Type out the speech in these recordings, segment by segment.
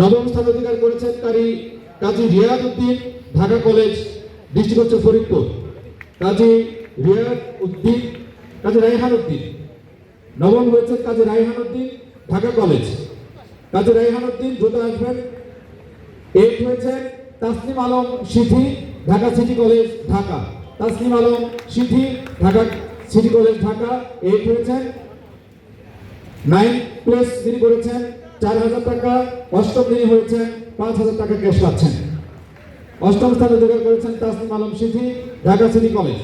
নবম স্থান অধিকার করেছেন কারি কাজী রিয়াদ উদ্দিন, ঢাকা কলেজ, ডিস্ট্রিক্ট হচ্ছে ফরিদপুর। কাজী রিয়াদ উদ্দিন, কাজী রাইহান উদ্দিন। নবম হয়েছে কাজী রাইহান উদ্দিন, ঢাকা কলেজ। কাজী রাইহান উদ্দিন দ্রুত আসবেন। এইট হয়েছে Tasnim Alam Sithi, Dhaka city college, Dhaka. Tasnim Alam Sithi, Dhaka city college, Dhaka. Eight হয়েছেন। নাইন প্লেস যিনি করেছেন চার হাজার টাকা, অষ্টম যিনি হয়েছেন পাঁচ হাজার টাকা ক্যাশ পাচ্ছেন। অষ্টম স্থান অধিকার করেছেন তাসনিম আলম সিথি ঢাকা সিটি কলেজ।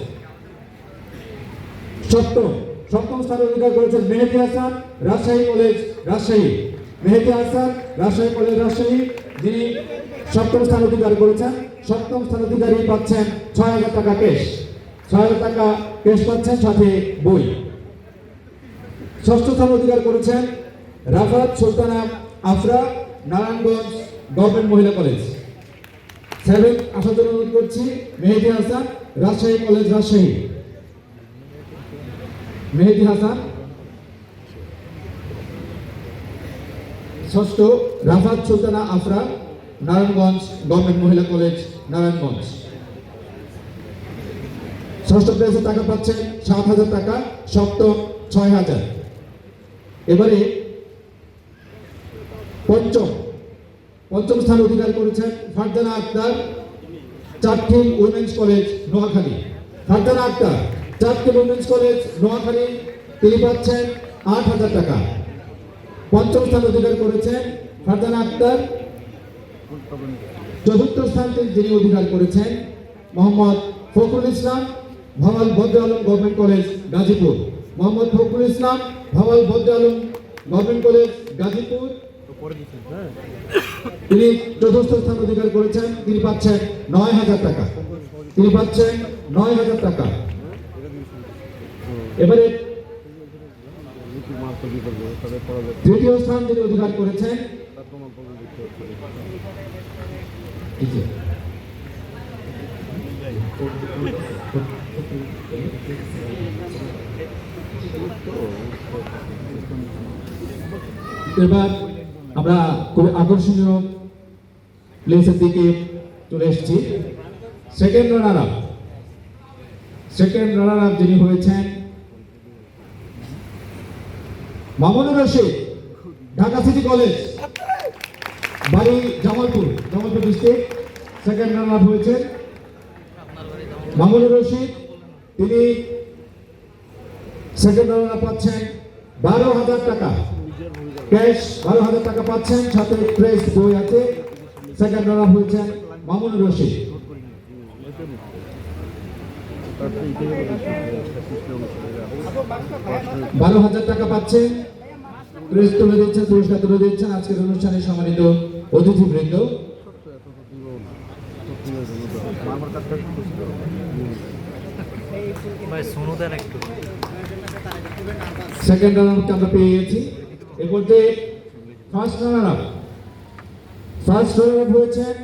সপ্তম সপ্তম স্থান অধিকার করেছেন মেহেদি হাসান, রাজশাহী কলেজ, রাজশাহী। মেহেদি হাসান, রাজশাহী কলেজ, রাজশাহী। যিনি সপ্তম স্থান অধিকার করেছেন, সপ্তম স্থান অধিকারী পাচ্ছেন ছয় হাজার টাকা ক্যাশ। ছয় হাজার টাকা ক্যাশ পাচ্ছেন সাথে বই। ষষ্ঠ স্থান অধিকার করেছেন রাফাত সুলতানা আফরা, নারায়ণগঞ্জ গভর্নমেন্ট মহিলা কলেজ। সেভেন আসার জন্য অনুরোধ করছি মেহেদি হাসান, রাজশাহী কলেজ রাজশাহী। মেহেদি হাসান। ষষ্ঠ রাফাত সুলতানা আফরা, নারায়ণগঞ্জ গভর্নমেন্ট মহিলা কলেজ, নারায়ণগঞ্জ। ষষ্ঠ প্লেসে টাকা পাচ্ছেন সাত হাজার টাকা, সপ্তম ছয় হাজার। এবারে পঞ্চম পঞ্চম স্থান অধিকার করেছেন ফারজানা আক্তার চারটি উইমেন্স কলেজ নোয়াখালী। ফারজানা আক্তার চারটি উইমেন্স কলেজ নোয়াখালী, তিনি পাচ্ছেন আট হাজার টাকা। পঞ্চম স্থান অধিকার করেছেন ফারজানা আক্তার। চতুর্থ স্থান যিনি অধিকার করেছেন Mohammad Fakhrul Islam Bhawal Badre Alam government college, Gazipur. Mohammad Fakhrul Islam Bhawal Badre Alam government college, Gazipur. তিনি চতুর্থ স্থান অধিকার করেছেন, তিনি পাচ্ছেন নয় হাজার টাকা। তিনি পাচ্ছেন নয় হাজার টাকা। এবারে তৃতীয় স্থান যিনি অধিকার করেছেন, এবার আমরা খুবই আকর্ষণীয় প্লেসের দিকে চলে এসেছি। Second runner up second runner up যিনি হয়েছেন মামুনুর রশিদ, ঢাকা সিটি কলেজ, বাড়ি Jamalpur Jamalpur district second runner up হয়েছেন মামুনুর রশিদ। তিনি সেকেন্ড রানার আপ পাচ্ছেন বারো হাজার টাকা। ক্যাশ বারো হাজার টাকা পাচ্ছেন সাথে প্রেস বই আছে সেকেন্ড রানার হয়েছেন মামুনুর রশিদ। বারো হাজার টাকা পাচ্ছেন প্রেস তুলে দিচ্ছেন পুরস্কার তুলে দিচ্ছেন। আজকের অনুষ্ঠানে সম্মানিত অতিথিবৃন্দ। সেকেন্ড আপকে আমরা পেয়ে গেছি। এর মধ্যে first runner up first runner up হয়েছেন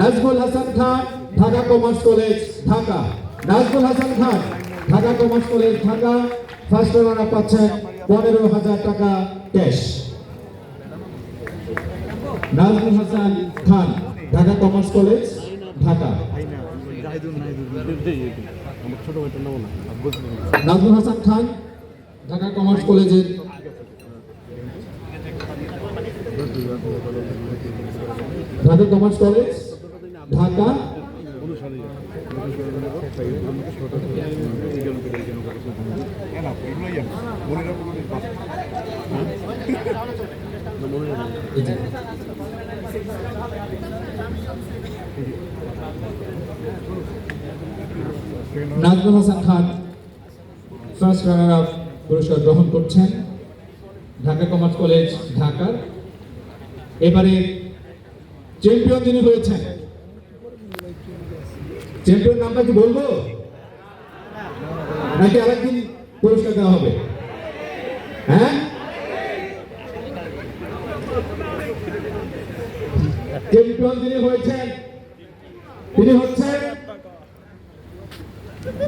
Nazmul Hasan Khan, Dhaka commerce college, Dhaka. Nazmul Hasan Khan, Dhaka commerce college, Dhaka. First runner up পাচ্ছেন পনেরো হাজার টাকা cash. Nazmul Hasan Khan, Dhaka commerce college, Dhaka. Nazmul Hasan Khan, Dhaka commerce কলেজের Dhaka commerce college, Dhaka. Nazmul Hasan Khan first runner up পুরস্কার গ্রহণ করছেন। Dhaka commerce college, ঢাকার। এবারে চ্যাম্পিয়ন যিনি হয়েছেন, চ্যাম্পিয়ন নামটা কি বলব? নাকি আরেকদিন পুরস্কার দেওয়া হবে? হ্যাঁ? চ্যাম্পিয়ন যিনি হয়েছেন, তিনি হচ্ছেন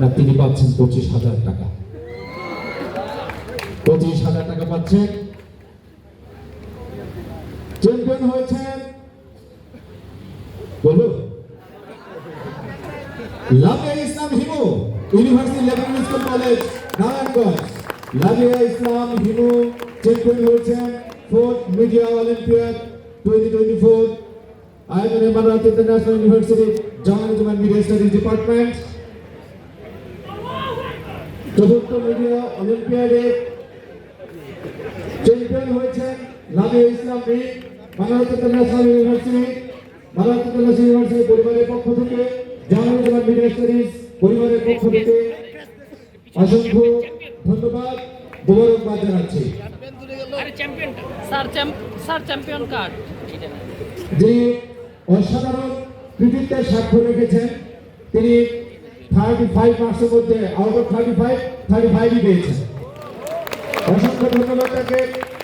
না, তিনি পাচ্ছেন পঁচিশ হাজার টাকা। পঁচিশ হাজার টাকা পাচ্ছেন চ্যাম্পিয়ন হয়েছেন বলো Lavia Islam Himu university level school college Narayanganj. Lavia Islam Himu champion হয়েছেন fourth media olympiad twenty twenty four আয়োজনে Madras international university journalism and media studies department চতুর্থ মিডিয়া অলিম্পিয়াডে চ্যাম্পিয়ন হয়েছেন Lavia Islam Rik. Bangladesh international university Bangladesh international university পরিবারের পক্ষ থেকে journalism and media studies পরিবারের পক্ষ থেকে অসংখ্য ধন্যবাদ মোবারকবাদ জানাচ্ছি। আরে চ্যাম্প স্যার চ্যাম্পিয়ন কার্ড এটা না যিনি অসাধারণ কৃতিত্বের স্বাক্ষর রেখেছেন তিনি থার্টি ফাইভ মার্কসের মধ্যে out of thirty five thirty ফাইভই পেয়েছেন। অসংখ্য ধন্যবাদ তাকে।